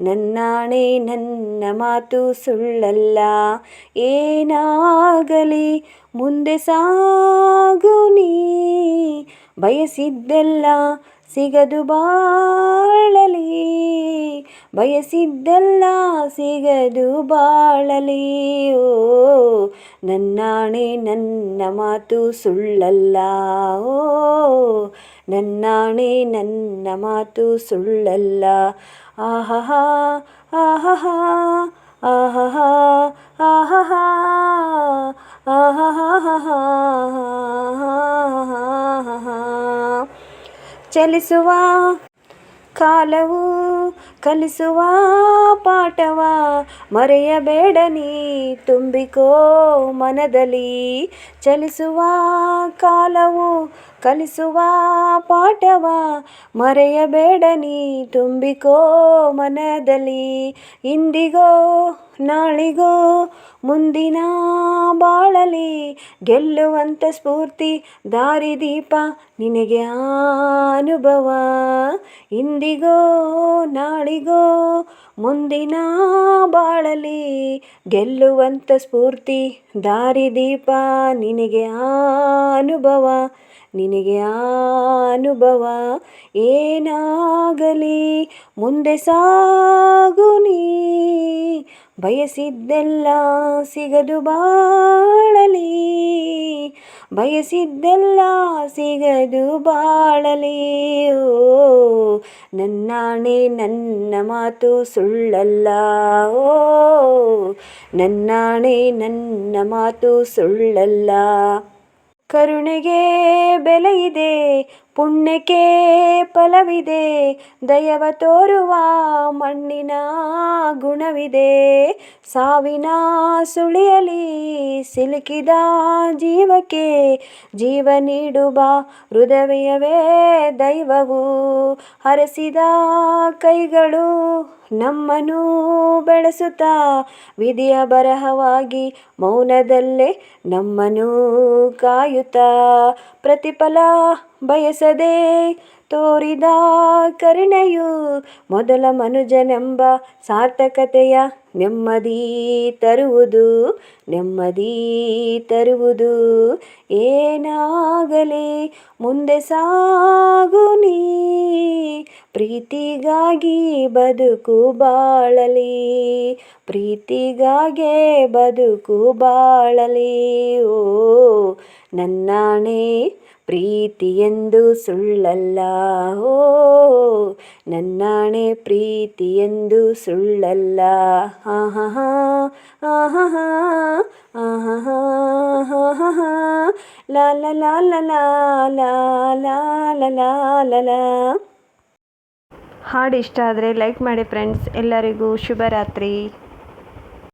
ನನ್ನಾಣೆ ನನ್ನ ಮಾತು ಸುಳ್ಳಲ್ಲ. ಏನಾಗಲಿ ಮುಂದೆ ಸಾಗು ನೀ. ಬಯಸಿದ್ದೆಲ್ಲ ಸಿಗದು ಬಾಳಲಿ, ಬಯಸಿದ್ದೆಲ್ಲ ಸಿಗದು ಬಾಳಲಿ. ಓ, ನನ್ನಾಣೆ ನನ್ನ ಮಾತು ಸುಳ್ಳಲ್ಲ. ಓ, ನನ್ನಾಣೆ ನನ್ನ ಮಾತು ಸುಳ್ಳಲ್ಲ. ಆಹಾ ಆಹಾ ಆಹಾ ಆಹಾ ಆಹಾ ಚಲಿಸುವ ಕಾಲವು, ಕಲಿಸುವ ಪಾಠವ, ಮರೆಯಬೇಡ ನೀ ತುಂಬಿಕೋ ಮನದಲ್ಲಿ. ಚಲಿಸುವ ಕಾಲವು, ಕಲಿಸುವ ಪಾಠವ, ಮರೆಯಬೇಡ ನೀ ತುಂಬಿಕೋ ಮನದಲ್ಲಿ. ಇಂದಿಗೋ, ನಾಳಿಗೋ, ಮುಂದಿನ ಬಾಳಲಿ ಗೆಲ್ಲುವಂಥ ಸ್ಫೂರ್ತಿ ದಾರಿದೀಪ ನಿನಗೆ ಅನುಭವ. ಇಂದಿಗೋ ನಾಳಿಗೋ ಮುಂದಿನ ಬಾಳಲಿ ಗೆಲ್ಲುವಂಥ ಸ್ಫೂರ್ತಿ ದಾರಿದೀಪ ನಿನಗೆ ಆ ಅನುಭವ, ನಿನಗೆ ಆ ಅನುಭವ ಏನಾಗಲಿ? ಮುಂದೆ ಸಾಗು ನೀ, ಬಯಸಿದ್ದೆಲ್ಲ ಸಿಗದು ಬಾಳಲಿ, ಬಯಸಿದ್ದೆಲ್ಲ ಸಿಗದು ಬಾಳಲಿ, ಓ ನನ್ನಾಣೆ ನನ್ನ ಮಾತು ಸುಳ್ಳಲ್ಲ. ಓ ನನ್ನಾಣೆ ನನ್ನ ಮಾತು ಸುಳ್ಳಲ್ಲ. ಕರುಣೆಗೆ ಬೆಲೆಯಿದೆ ಪುಣ್ಯಕ್ಕೆ ಫಲವಿದೆ, ದಯವ ತೋರುವ ಮಣ್ಣಿನ ಗುಣವಿದೆ. ಸಾವಿನ ಸುಳಿಯಲಿ ಸಿಲುಕಿದ ಜೀವಕ್ಕೆ ಜೀವ ನೀಡುವ ಹೃದಯವೇ ದೈವವು. ಹರಸಿದ ಕೈಗಳು ನಮ್ಮನ್ನು ಬೆಳೆಸುತ್ತಾ, ವಿಧಿಯ ಬರಹವಾಗಿ ಮೌನದಲ್ಲೇ ನಮ್ಮನ್ನು ಕಾಯುತ್ತ. ಪ್ರತಿಫಲ ಬಯಸದೆ ತೋರಿದ ಕರುಣೆಯು ಮೊದಲ ಮನುಜನೆಂಬ ಸಾರ್ಥಕತೆಯ ನೆಮ್ಮದಿ ತರುವುದು ನೆಮ್ಮದಿ ತರುವುದು. ಏನಾಗಲಿ ಮುಂದೆ ಸಾಗು ನೀ, ಪ್ರೀತಿಗಾಗಿ ಬದುಕು ಬಾಳಲಿ, ಪ್ರೀತಿಗಾಗೆ ಬದುಕು ಬಾಳಲಿ. ಓ, ನನ್ನಾಣೆ ಪ್ರೀತಿಯೆಂದು ಸುಳ್ಳಲ್ಲ. ಓ ನನ್ನಾಣೆ ಪ್ರೀತಿಯೆಂದು ಸುಳ್ಳಲ್ಲ ಆಹಾ ಆಹಾ ಆಹಾ ಲಾ ಲಾ ಲಾ ಹಾಡು ಇಷ್ಟ ಆದರೆ ಲೈಕ್ ಮಾಡಿ ಫ್ರೆಂಡ್ಸ್ ಎಲ್ಲರಿಗೂ ಶುಭರಾತ್ರಿ